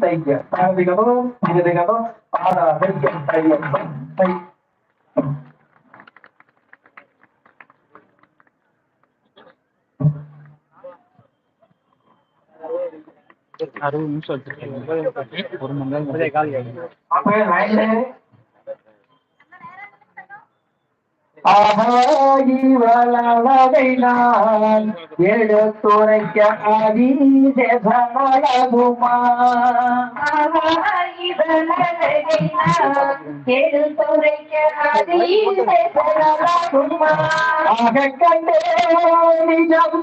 தைக்க தனதிகதோ இதுதிகதோ பாடா தைக்க தையம் தை அறுபது நிமிஷம் ஒரு மணி நேரம் ஆகாயி வளவகை நான் எடுத்துரைக்க அதீதனகுமா ஆக கண்டே நிஜம்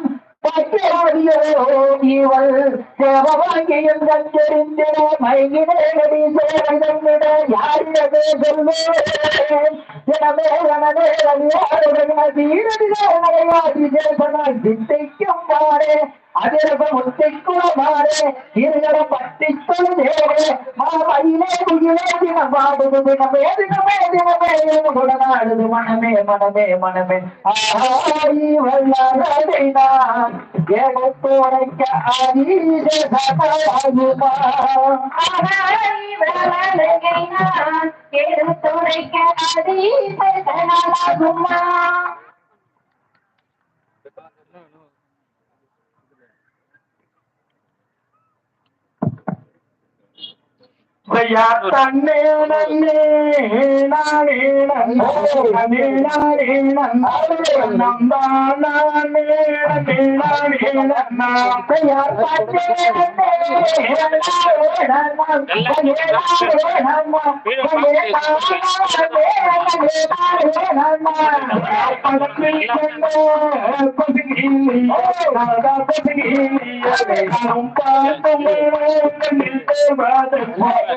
இவள் தேவவாங்கி எந்த தெரிந்தே மைகிடேடி சேரங்கிட யாரிடமே சொல்வேன் எனவே எனவே திட்டைக்கும் அதிரக முத்தைக்கும் மாறே இருகட பட்டிக்கும் தேவே மாவையிலே குயிலே தினம் பாடுது தினமே தினமே தினமே குடநாடுது மனமே மனமே மனமே. ஆயி வல்லதை நான் எடுத்துரைக்க அதீத சதாகுமா ஐயா தன்னே நன்னே நானே நன்னே நானே நன்னே நம்பா நானே நன்னே நானே நன்னா ஐயா தன்னே நன்னே நானே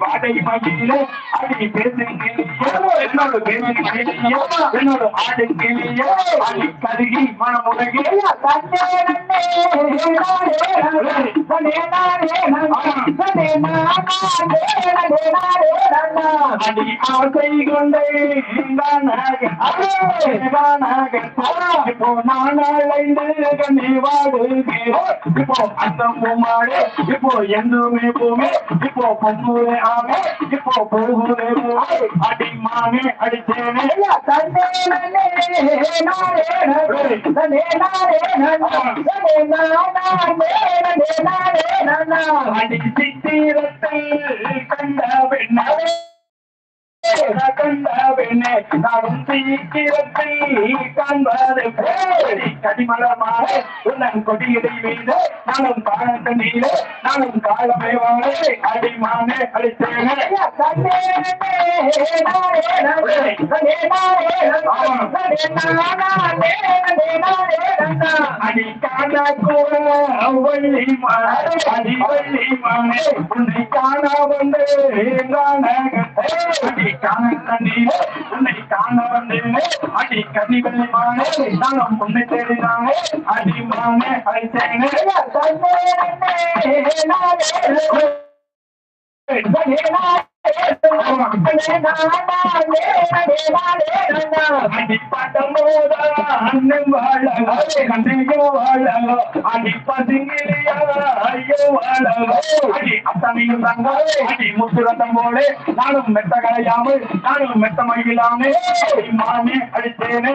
வாடை மடியில அடி என்னோட என்னோட அடி கருகி அடி ஆசை கொண்டே இப்போ மாடு இப்போ எந்துமே பூமி இப்போ பொம்முவே ஆமே இப்போ போகுதே பூமி அடி மானே அடித்தேனே தன்னே நானே நன்னே நானே நன்னே நானே நானே நன்னா சித்திரத்தை கண்ட பெண்ணே கண்டவனே நானும் சீக்கிரத்தை காண்பது. கடிமலமாக உன்னன் கொடியதை மீது நானும் காணத்த நீல நானும் காலமே வாழ அடிமானே அடித்தேனே அடி காண கூட வள்ளி மாறே அடி வள்ளி மானே உன்னை காண வந்து அடி காண கண்ணீரே உன்னை காண வந்தேனே அடி கண்ணி வெள்ளி மானே உன்னை தேடினானே அடி மானே அடித்தேனே நானும் மெத்த கலையாமல் நானும் மெத்த மகிழாமே மாமே அடித்தேனே